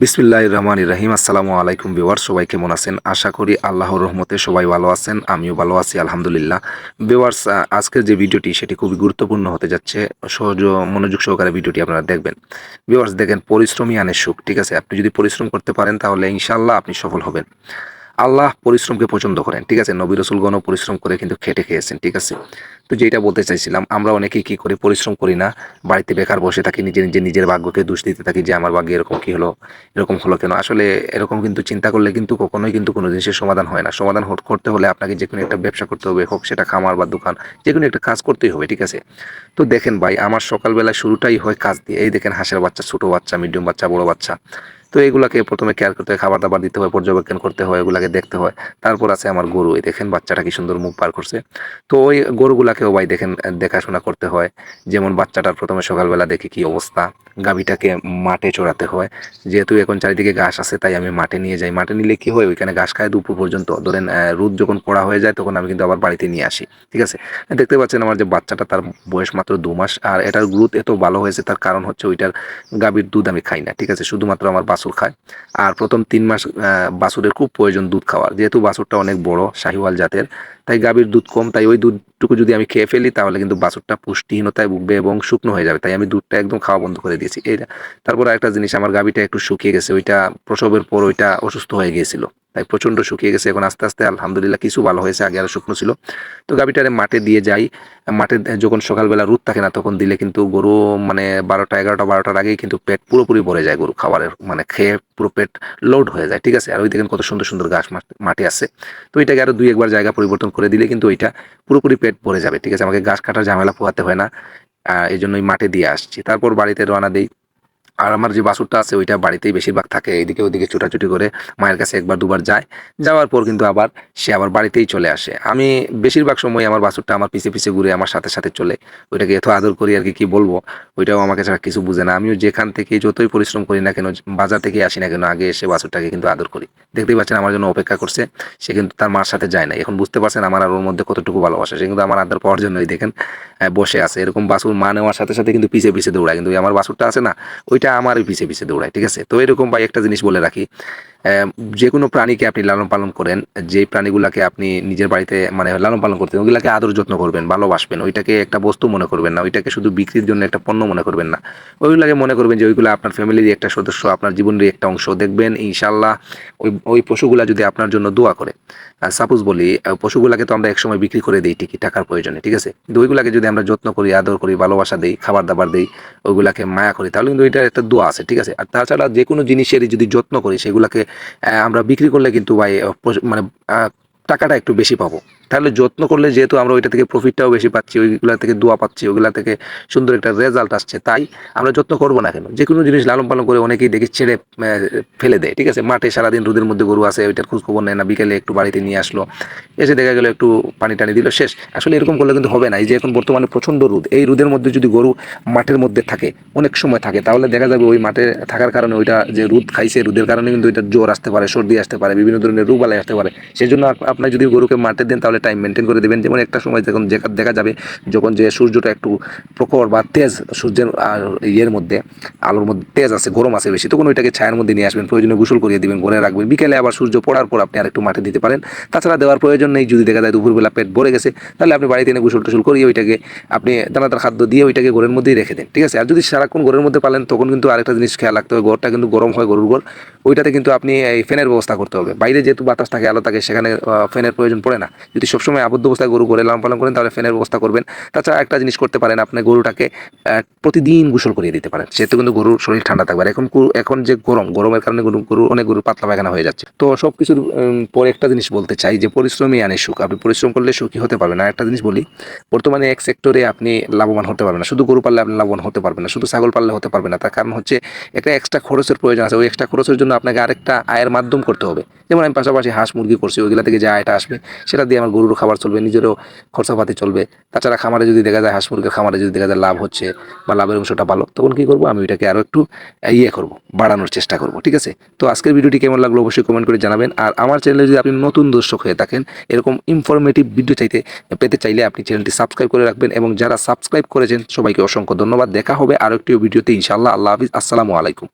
বিসমিল্লাহ রহমান রহিম। আসসালামু আলাইকুম বিওয়ার সবাই কেমন আছেন? আশা করি আল্লাহর রহমতে সবাই ভালো আছেন, আমিও ভালো আছি, আলহামদুলিল্লাহ। বিওয়ার্স আজকের যে ভিডিওটি, সেটি খুবই গুরুত্বপূর্ণ হতে যাচ্ছে। সহজ মনোযোগ সহকারে ভিডিওটি আপনারা দেখবেন। বেওয়ার্স দেখেন, পরিশ্রমই আনে সুখ, ঠিক আছে? আপনি যদি পরিশ্রম করতে পারেন, তাহলে ইনশাল্লাহ আপনি সফল হবেন। আল্লাহ পরিশ্রমকে পছন্দ করেন, ঠিক আছে? নবী রসুলগণও পরিশ্রম করে কিন্তু খেটে খেয়েছেন, ঠিক আছে? তো যেটা বলতে চাইছিলাম, আমরা অনেকেই কী করি? পরিশ্রম করি না, বাড়িতে বেকার বসে থাকি, নিজে নিজে নিজের ভাগ্যকে দোষ দিতে থাকি যে আমার ভাগ্যে এরকম কী হলো, এরকম হলো কেন? আসলে এরকম কিন্তু চিন্তা করলে কিন্তু কখনোই কিন্তু কোনো জিনিসের সমাধান হয় না। সমাধান করতে হলে আপনাকে যে কোনো একটা ব্যবসা করতে হবে, হোক সেটা খামার বা দোকান, যে কোনো একটা কাজ করতেই হবে, ঠিক আছে? তো দেখেন ভাই, আমার সকালবেলা শুরুটাই হয় কাজ দিয়ে। এই দেখেন হাঁসের বাচ্চা, ছোটো বাচ্চা মিডিয়াম বাচ্চা, বড় বাচ্চা। তো এগুলাকে প্রথমে কেয়ার করতে হয় খাবার দাবার দিতে হয়, পর্যবেক্ষণ করতে হয়, এগুলাকে দেখতে হয়। তারপর আছে আমার গরু। এই দেখেন বাচ্চাটা কি সুন্দর মুখ পার করছে। তো ওই গরুগুলাকেও ভাই দেখেন দেখাশোনা করতে হয়। যেমন বাচ্চাটার প্রথমে সকালবেলা দেখি কি অবস্থা। গাভীটাকে মাঠে চড়াতে হয়। যেহেতু এখন চারিদিকে ঘাস আছে, তাই আমি মাঠে নিয়ে যাই। মাঠে নিলে কি হয়? ওইখানে ঘাস খায়, দুপুর পর্যন্ত। ধরেন রোদ যখন পড়া হয়ে যায়, তখন আমি কিন্তু আবার বাড়িতে নিয়ে আসি। ঠিক আছে? দেখতে পাচ্ছেন আমার যে বাচ্চাটা, তার বয়স মাত্র দু মাস। আর এটার গ্রোথ এত ভালো হয়েছে, তার কারণ হচ্ছে ওইটার গাভীর দুধ আমি খাই না। ঠিক আছে? শুধুমাত্র আমার বাছুর খায়। আর প্রথম তিন মাস বাছুরের খুব প্রয়োজন দুধ খাওয়ার। যেহেতু বাছুরটা অনেক বড়, শাহিওয়াল জাতের, তাই গাভীর দুধ কম, তাই ওই দুধটুকু যদি আমি খেয়ে ফেলি, তাহলে কিন্তু বাছুরটা পুষ্টিহীনতায় ভুগবে এবং শুকনো হয়ে যাবে। তাই আমি দুধটা একদম খাওয়া বন্ধ করে দিয়েছি। এইটা তারপর একটা জিনিস, আমার গাভীটা একটু শুকিয়ে গেছে, ওইটা প্রসবের পর ওইটা অসুস্থ হয়ে গিয়েছিল। তাই প্রচণ্ড শুকিয়ে গেছে। এখন আস্তে আস্তে আলহামদুলিল্লাহ কিছু ভালো হয়েছে, আগে আরও শুকনো ছিল। তো গাভীটারে মাঠে দিয়ে যাই। মাঠে যখন সকালবেলা রোদ থাকে না, তখন দিলে কিন্তু গরু মানে বারোটা, এগারোটা, বারোটার আগেই কিন্তু পেট পুরোপুরি ভরে যায় গরু খাবারের মানে খেয়ে পুরো পেট লোড হয়ে যায়, ঠিক আছে? আর ওই দেখেন কত সুন্দর সুন্দর গাছ মাঠ- আছে। তো এটাকে আরও দুই, একবার জায়গা পরিবর্তন করে দিলে কিন্তু ওইটা পুরোপুরি পেট ভরে যাবে, ঠিক আছে? আমাকে গাছ কাটার ঝামেলা পোহাতে হয় না। এই জন্যই মাঠে দিয়ে আসছি। তারপর বাড়িতে রওনা দিই। আর আমার যে বাসুরটা আছে, ওইটা বাড়িতেই বেশিরভাগ থাকে। এদিকে ওদিকে ছুটাছুটি করে মায়ের কাছে একবার, দুবার যায়। যাওয়ার পর কিন্তু আবার সে আবার বাড়িতেই চলে আসে। আমি বেশিরভাগ সময় আমার বাসুরটা আমার পিছে পিছে ঘুরে আমার সাথে সাথে চলে। ওইটাকে এত আদর করি আর কি কি বলব? ওইটাও আমাকে ছাড়া কিছু বুঝে না। আমিও যেখান থেকে যতই পরিশ্রম করি না কেন, বাজার থেকে আসি না কেন, আগে এসে বাসুরটাকে কিন্তু আদর করি। দেখতেই পাচ্ছেন আমার জন্য অপেক্ষা করছে। সে কিন্তু তার মার সাথে যায় না। এখন বুঝতে পারছেন আমার আর ওর মধ্যে কতটুকু ভালোবাসা। সে কিন্তু আমার আদর পাওয়ার জন্যই দেখেন বসে আছে। এরকম বাসুর মা নেওয়ার সাথে সাথে কিন্তু পিছে পিছে দৌড়ায়। কিন্তু আমার বাসুরটা আছে না, ওইটা আমারই পিছিয়ে পিছিয়ে দৌড়ায় ঠিক আছে? তো এরকম ভাই একটা জিনিস বলে রাখি। যে কোনো প্রাণীকে আপনি লালন পালন করেন, যে প্রাণীগুলাকে আপনি নিজের বাড়িতে মানে লালন পালন করতেন, ওগুলাকে আদর যত্ন করবেন, ভালোবাসবেন, ওইটাকে একটা বস্তু মনে করবেন না, ওইটাকে শুধু বিক্রির জন্য একটা পণ্য মনে করবেন না। ওইগুলাকে মনে করবেন যে ওইগুলো আপনার ফ্যামিলির একটা সদস্য, আপনার জীবনের একটা অংশ। দেখবেন ইনশাল্লাহ ওই ওই পশুগুলা যদি আপনার জন্য দোয়া করে সাপোজ বলি পশুগুলাকে তো আমরা একসময় বিক্রি করে দিই ঠিকই, টাকার প্রয়োজনে, ঠিক আছে? কিন্তু ওইগুলাকে যদি আমরা যত্ন করি, আদর করি, ভালোবাসা দিই খাবার দাবার দিই, ওইগুলাকে মায়া করি, তাহলে কিন্তু ওইটার একটা দোয়া আছে, ঠিক আছে? আর তাছাড়া যে কোনো জিনিসেরই যদি যত্ন করি, সেগুলাকে আমরা বিক্রি করলে কিন্তু ভাই মানে টাকাটা একটু বেশি পাবো। তাহলে যত্ন করলে যেহেতু আমরা ওইটা থেকে প্রফিটটাও বেশি পাচ্ছি, ওইগুলা থেকে দোয়া পাচ্ছি ওইগুলা থেকে সুন্দর একটা রেজাল্ট আসছে, তাই আমরা যত্ন করব না কেন? যে কোনো জিনিস লালন পালন করে অনেকেই দেখি ছেড়ে ফেলে দেয়, ঠিক আছে? মাঠে সারাদিন রোদের মধ্যে গরু আছে, ওইটার খোঁজ খবর নেয় না, বিকেলে একটু বাড়িতে নিয়ে আসলো, এসে দেখা গেলো একটু পানি টানি দিল, শেষ। আসলে এরকম করলে কিন্তু হবে না, এই যে এখন বর্তমানে প্রচণ্ড রোদ, এই রোদের মধ্যে যদি গরু মাঠের মধ্যে থাকে, অনেক সময় থাকে, তাহলে দেখা যাবে ওই মাঠে থাকার কারণে ওইটা যে রোদ খাইছে, রোদের কারণে কিন্তু ওইটা জ্বর আসতে পারে, সর্দি আসতে পারে, বিভিন্ন ধরনের রোগ আসতে পারে। সেই জন্য আপ- আপনার যদি গরুকে মাঠে দেন, তাহলে টাইম মেনটেন করে দেবেন। যেমন একটা সময় যখন দেখা যাবে, যখন যে সূর্যটা একটু প্রখর বা তেজ, সূর্যের ইয়ের মধ্যে, আলোর মধ্যে তেজ আছে, গরম আছে বেশি, তখন ওইটাকে ছায়ার মধ্যে নিয়ে আসবেন, প্রয়োজনে গোসল করিয়ে দিবেন, ঘরে রাখবেন। বিকেলে আবার সূর্য পড়ার পর আপনি আরেকটু মাঠে দিতে পারেন। তাছাড়া দেওয়ার প্রয়োজন নেই, যদি দেখা যায় দুপুরবেলা পেট ভরে গেছে, তাহলে আপনি বাড়িতে এনে গোসল টোসল করিয়ে ওইটাকে আপনি দানাদার খাদ্য দিয়ে ওইটাকে ঘরের মধ্যেই রেখে দেন, ঠিক আছে? আর যদি সারাক্ষণ ঘরের মধ্যে পালেন, তখন কিন্তু আরেকটা জিনিস খেয়াল রাখতে হবে, ঘরটা কিন্তু গরম হয়, গরুর ঘর, ওইটাতে কিন্তু আপনি এই ফ্যানের ব্যবস্থা করতে হবে। বাইরে যেহেতু বাতাস থাকে, আলো থাকে, সেখানে ফ্যানের প্রয়োজন পড়ে না। যদি সবসময় আবদ্ধ অবস্থায় গরু করে লালন পালন করেন, তাহলে ফ্যানের ব্যবস্থা করবেন। তাছাড়া একটা জিনিস করতে পারেন, আপনি গরুটাকে প্রতিদিন গোসল করিয়ে দিতে পারেন। সেহেতু কিন্তু গরুর শরীর ঠান্ডা থাকবে। আর এখন এখন যে গরম, গরমের কারণে গরু গরু অনেক গরু পাতলা পায়খানা হয়ে যাচ্ছে। তো সব কিছুর পরে একটা জিনিস বলতে চাই যে পরিশ্রমই আনে সুখ। আপনি পরিশ্রম করলে সুখী হতে পারবেন। আর একটা জিনিস বলি, বর্তমানে এক সেক্টরে আপনি লাভবান হতে পারবেন না। শুধু গরু পাললে আপনি লাভবান হতে পারবেন না, শুধু ছাগল পাললে হতে পারবেন না। তার কারণ হচ্ছে একটা এক্সট্রা খরচের প্রয়োজন আছে। ওই এক্সট্রা খরচের জন্য আপনাকে আরেকটা আয়ের মাধ্যম করতে হবে। যেমন আমি পাশাপাশি হাঁস মুরগি করছি, ওইগুলা থেকে যে আয়টা আসবে, সেটা দিয়ে আমার গরুর খাবার চলবে, নিজেরও খরচাপাতি চলবে। তাছাড়া খামারে যদি দেখা যায়, হাঁস মুরগির খামারে যদি দেখা যায় লাভ হচ্ছে বা লাভের অংশটা ভালো, তখন কি করব? আমি ওইটাকে আরও একটু ইয়ে করব, বাড়ানোর চেষ্টা করব, ঠিক আছে? তো আজকের ভিডিওটি কেমন লাগল অবশ্যই কমেন্ট করে জানাবেন। আর আমার চ্যানেলে যদি আপনি নতুন দর্শক হয়ে থাকেন, এরকম ইনফরমেটিভ ভিডিও চাইতে, পেতে চাইলে আপনি চ্যানেলটি সাবস্ক্রাইব করে রাখবেন এবং যারা সাবস্ক্রাইব করেছেন, সবাইকে অসংখ্য ধন্যবাদ। দেখা হবে আরও একটি ভিডিওতে ইনশাআল্লাহ। আল্লাহ হাফিজ। আসসালামু আলাইকুম।